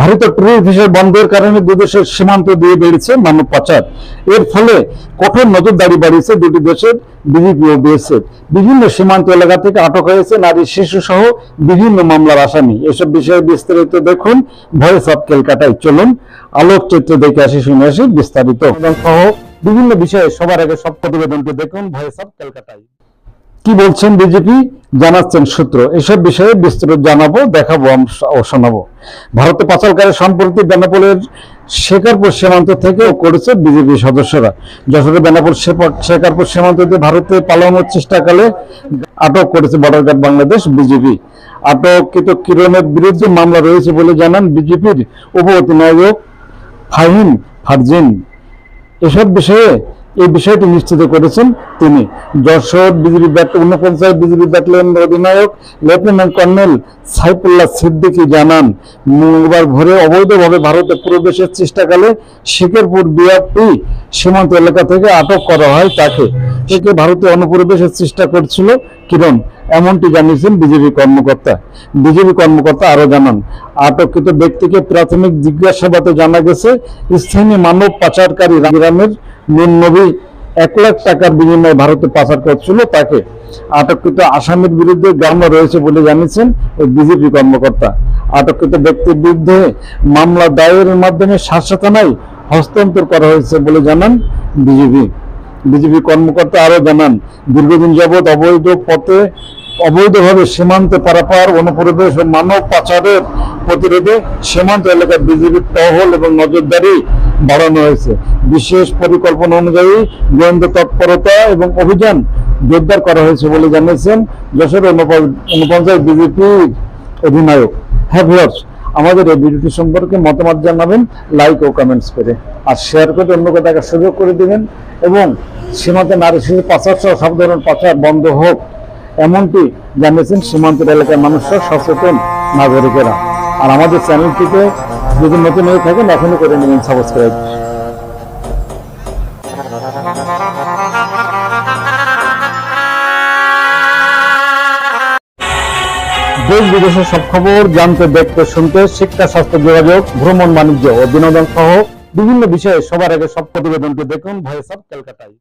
ভারতের train visa বন্ধের কারণে দুদেশের সীমান্ত দিয়ে বেড়েছে মানব পাচার। এর ফলে কঠোর নজরদারি বাড়িয়েছে দুটি দেশের বিজেপি ও বিএসএফ। বিভিন্ন সীমান্ত এলাকা থেকে আটক হয়েছে নারী, শিশু সহ বিভিন্ন মামলার আসামি। এসব বিষয়ে বিস্তারিত দেখুন ভয়েস অফ ক্যালকাটায় চলুন আলোকচিত্র দেখে আসি, শুনে আসি বিস্তারিত। বিভিন্ন বিষয়ে সবার আগে সব প্রতিবেদনকে দেখুন ভয়েস অফ ক্যালকাটায় কি বলছেন বিজেপি? জানাচ্ছেন সূত্র। এসব বিষয়ে বিস্তারিত জানাব, দেখাবো ও শোনাবো। ভারতে পাচারকারী সম্প্রতি বেনাপোলের শেখারপুর সীমান্ত থেকে করেছে বিজেপি সদস্যরা। যশোরের বেনাপুর শেখারপুর সীমান্ত দিয়ে ভারতে পালানোর চেষ্টাকালে আটক করেছে বর্ডার গার্ড বাংলাদেশ বিজেপি। আটককৃত কিরণের বিরুদ্ধে মামলা রয়েছে বলে জানান বিজেপির উপ অধিনায়ক ফাহিম ফারজিন। এসব বিষয়ে এই বিষয়টি নিশ্চিত করেছেন তিনি। যশোর বিজেপি ব্যাট ঊনপঞ্চাশ বিজেপি ব্যাটালিয়নের অধিনায়ক লেফটেন্যান্ট কর্নেল সাইফুল্লাহ সিদ্দিকী জানান, মঙ্গলবার ভোরে অবৈধভাবে ভারতে প্রবেশের চেষ্টাকালে শেখেরপুর বিআরপি সীমান্ত এলাকা থেকে আটক করা হয় তাকে। থেকে ভারতে অনুপ্রবেশের চেষ্টা করছিল কিরণ, এমনটি জানিয়েছেন বিজেপি কর্মকর্তা। বিজেপি কর্মকর্তা আরও জানান, আটককৃত ব্যক্তিকে প্রাথমিক জিজ্ঞাসাবাদে জানা গেছে, স্থানীয় মানব পাচারকারী গ্রামের নুন নবী এক লাখ টাকার বিনিময়ে ভারতে পাচার করছিল, তাকে আটককৃত আসামির বিরুদ্ধে মামলা রয়েছে বলে জানিয়েছেন ওই বিজেপি কর্মকর্তা। আটককৃত ব্যক্তির বিরুদ্ধে মামলা দায়েরের মাধ্যমে শাসক থানায় হস্তান্তর করা হয়েছে বলে জানান বিজেপি। বিজেপি কর্মকর্তা আরও জানান, দীর্ঘদিন যাবৎ অবৈধ পথে, অবৈধভাবে সীমান্তে পারাপার অনুপ্রবেশ ও মানব পাচারের প্রতিরোধে সীমান্ত এলাকায় বিজেপির টহল এবং নজরদারি বাড়ানো হয়েছে। বিশেষ পরিকল্পনা অনুযায়ী গোয়েন্দা তৎপরতা এবং অভিযান জোরদার করা হয়েছে বলে জানিয়েছেন যশোর অনুপঞ্চায়েত বিজেপির অধিনায়ক। হ্যাঁ ভিউয়ার্স, আমাদের এই ভিডিওটি সম্পর্কে মতামত জানাবেন, লাইক ও কমেন্টস করে। আর শেয়ার করে অন্যকে দেখার সুযোগ করে দিবেন এবং সীমান্তে নারী শিশু পাচার সহ সব ধরনের পাচার বন্ধ হোক। এমনটি জানিয়েছেন সীমান্তের এলাকার মানুষরা সচেতন নাগরিকেরা। আর আমাদের চ্যানেলটিতে যদি নতুন হয়ে থাকেন, এখনই করে নেবেন সাবস্ক্রাইব দেশ বিদেশের সব খবর, জানতে, দেখতে, শুনতে, শিক্ষা, স্বাস্থ্য, যোগাযোগ, ভ্রমণ, বাণিজ্য ও বিনোদন সহ বিভিন্ন বিষয়ে সবার আগে সব প্রতিবেদনটি দেখুন। Voice of ক্যালকাটায়